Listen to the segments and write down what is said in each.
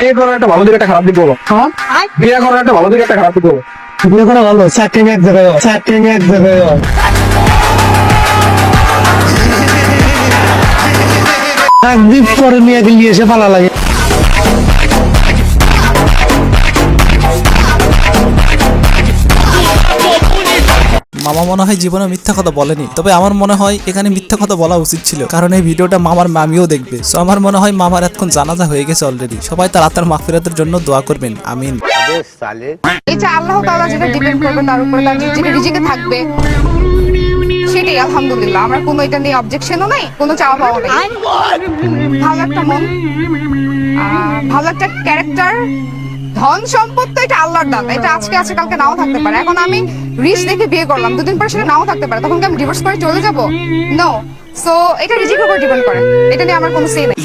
বিয়ে করার একটা ভালো দিক একটা খারাপ দিক বলো। হ্যাঁ? বিয়ে করার একটা ভালো দিক একটা খারাপ দিক বলো। বিয়ে করা ভালো চারটে চারটে পরে নিয়ে এসে পালা লাগে। মামা মনে হয় জীবনে মিথ্যা কথা বলেনি। তবে আমার মনে হয় এখানে মিথ্যা কথা বলা উচিত ছিল। কারণ এই ভিডিওটা মামার মামিও দেখবে। সো আমার মনে হয় মামার এখন জানাজা হয়ে গেছে অলরেডি সবাই তার আত্মার মাগফিরাতের জন্য দোয়া করবেন। আমিন। এটা আল্লাহ তাআলা যেটা ডিপেন্ড করবে তার তার রিজিকে থাকবে, সেটাই, আলহামদুলিল্লাহ। কোনো এটা নিয়ে অবজেকশনও নাই, কোনো চাওয়া পাওয়া ভালো একটা মন ভালো একটা ক্যারেক্টার ধন সম্পদ তো এটা আল্লাহর দান। এটা আজকে আছে কালকে নাও থাকতে পারে। এখন আমি রিচ দেখে বিয়ে করলাম দুদিন পরে সেটা নাও থাকতে পারে। তখন কি আমি ডিভোর্স করে চলে যাব? নো সো এটা রিজিকের উপর ডিপেন্ড করে। এটা নিয়ে আমার কোনো সে নেই.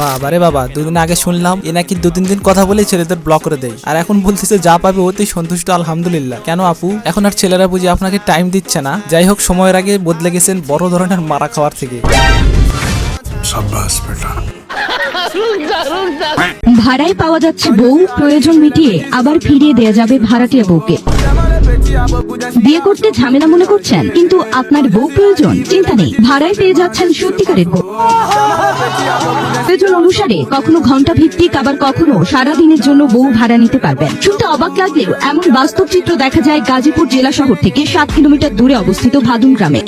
বাবা রে বাবা দুদিন আগে শুনলাম এ নাকি দু তিন দিন কথা বলে ছেলেদের ব্লক করে দেয়। আর এখন বলতেছে যা পাবে ওতেই সন্তুষ্ট আলহামদুলিল্লাহ। কেন আপু? এখন আর ছেলেরা বুঝি আপনাকে টাইম দিচ্ছে না। যাই হোক সময়ের আগে বদলে গেছেন বড় ধরনের মারা খাওয়ার থেকে। ভাড়ায় পাওয়া যাচ্ছে বউ, প্রয়োজন মিটিয়ে আবার ফিরিয়ে দেয়া যাবে ভাড়াটিয়া বউকে। বিয়ে করতে ঝামেলা মনে করছেন, কিন্তু আপনার বউ প্রয়োজন, চিন্তা নেই। ভাড়ায় পেয়ে যাচ্ছেন সত্যিকারের বউ। প্রয়োজন অনুসারে কখনো ঘণ্টা ভিত্তিক আবার কখনো সারা দিনের জন্য বউ ভাড়া নিতে পারবেন। শুনতে অবাক লাগলেও এমন বাস্তব চিত্র দেখা যায় গাজীপুর জেলা শহর থেকে সাত কিলোমিটার দূরে অবস্থিত ভাদুন গ্রামে।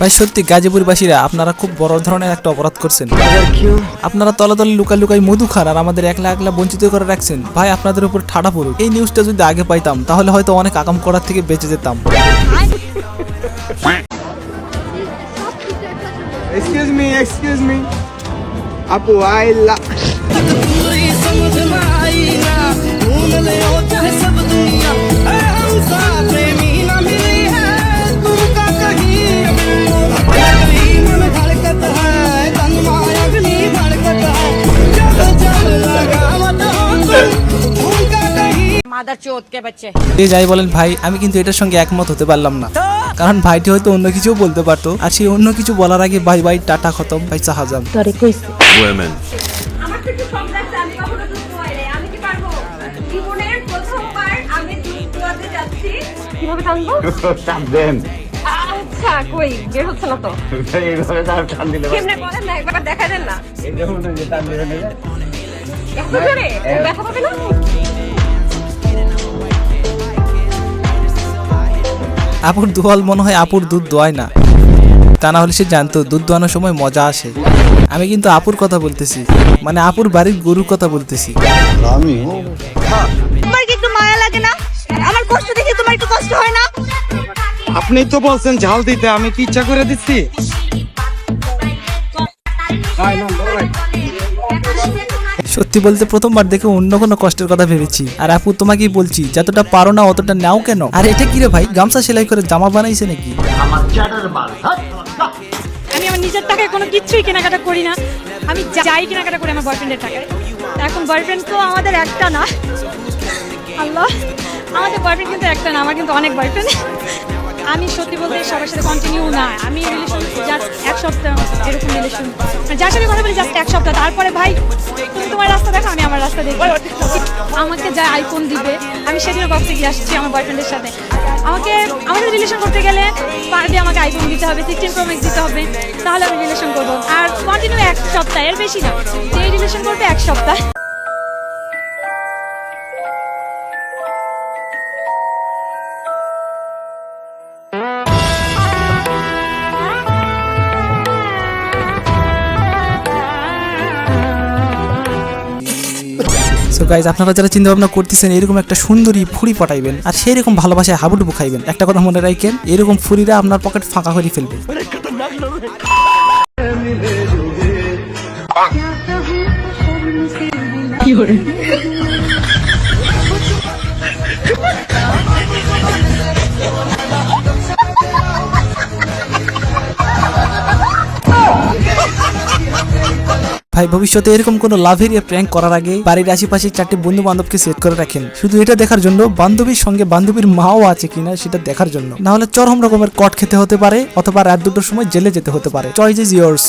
ভাই সত্যি গাজীপুরবাসীরা আপনারা খুব বড় ধরনের একটা অপরাধ করছেন। আপনারা তলে তলে লুকাই লুকাই মধু খান আর আমাদের একলা একলা বঞ্চিত করে রাখছেন। ভাই আপনাদের উপর ঠাডা পড়ুক। এই নিউজটা যদি আগে পাইতাম তাহলে হয়তো অনেক আকাম করার থেকে বেঁচে যেতাম। এক্সকিউজ মি এক্সকিউজ মি আপু আই কে বাচ্চে? যে যাই বলেন ভাই আমি কিন্তু এটার সঙ্গে একমত হতে পারলাম না। কারণ ভাইটি হয়তো অন্য কিছু বলতে পারতো আর সেই অন্য কিছু বলার আগে ভাই ভাই টাটা খতম ভাই চাহাজাম তোরে কইছে। আমার কিছু আমি কি পারব? জীবনের আমি যাচ্ছি। কীভাবে দেন। দেখা দেন না? আপুর দোয়াল মনে হয় আপুর দুধ দোয়ায় না। তা না হলে সে জানতো দুধ দোয়ানোর সময় মজা আসে। আমি কিন্তু আপুর কথা বলতেছি মানে আপুর বাড়ির গরুর কথা বলতেছি। তোমার কি একটু মায়া লাগে না? আমার কষ্ট দেখে তোমার একটু কষ্ট হয় না? আপনি তো বলছেন ঝাল দিতে আমি কি ইচ্ছা করে দিচ্ছি? সত্যি বলতে প্রথমবার দেখে অন্য কোনো কষ্টের কথা ভেবেছি। আর আপু তোমাকেই বলছি যতটা পারো না অতটা নাও কেন? আর এটা কি রে ভাই গামছা সেলাই করে জামা বানাইছে নাকি? আমি আমার নিজের টাকায় কোনো কিছুই কেনাকাটা করি না। আমি যাই কেনাকাটা করি আমার বয়ফ্রেন্ডের টাকায়। এখন বয়ফ্রেন্ড তো আমাদের একটা না। আল্লাহ আমাদের বয়ফ্রেন্ড কিন্তু একটা না আমার কিন্তু অনেক বয়ফ্রেন্ড আমি সত্যি বলতে সবার সাথে কন্টিনিউ না আমি রিলেশন জাস্ট এক সপ্তাহ এরকম রিলেশন যার সাথে কথা বলি জাস্ট এক সপ্তাহ। তারপরে ভাই, তুমি তোমার রাস্তা দেখো, আমি আমার রাস্তা দেখি। আমাকে যা আইফোন দিবে, আমি সেদিনও বক্সে গিয়ে আসছি আমার বয়ফ্রেন্ডের সাথে। আমাকে আমাদের রিলেশন করতে গেলে পার ডে আমাকে আইফোন দিতে হবে সিক্সটিন প্রো দিতে হবে। তাহলে আমি রিলেশন করব। আর কন্টিনিউ এক সপ্তাহ, এর বেশি না। যে রিলেশন করবে এক সপ্তাহ। গাইজ আপনারা যারা চিন্তা ভাবনা করতেছেন, এরকম একটা সুন্দরী ফুড়ি পটাইবেন আর সেই রকম ভালোবাসায় হাবুডুবু খাইবেন, একটা কথা মনে রাখেন, এরকম ফুরিরা আপনার পকেট ফাঁকা করে ফেলবে। ভাই, ভবিষ্যতে এরকম কোনো লাভের প্র্যাঙ্ক করার আগে বাড়ির আশেপাশে চারটি বন্ধু বান্ধবকে সেট করে রাখেন। শুধু এটা দেখার জন্য বান্ধবীর সঙ্গে বান্ধবীর মাও আছে কিনা সেটা দেখার জন্য। না হলে চরম রকমের কট খেতে হতে পারে অথবা রাত দুটোর সময় জেলে যেতে হতে পারে। Choice is years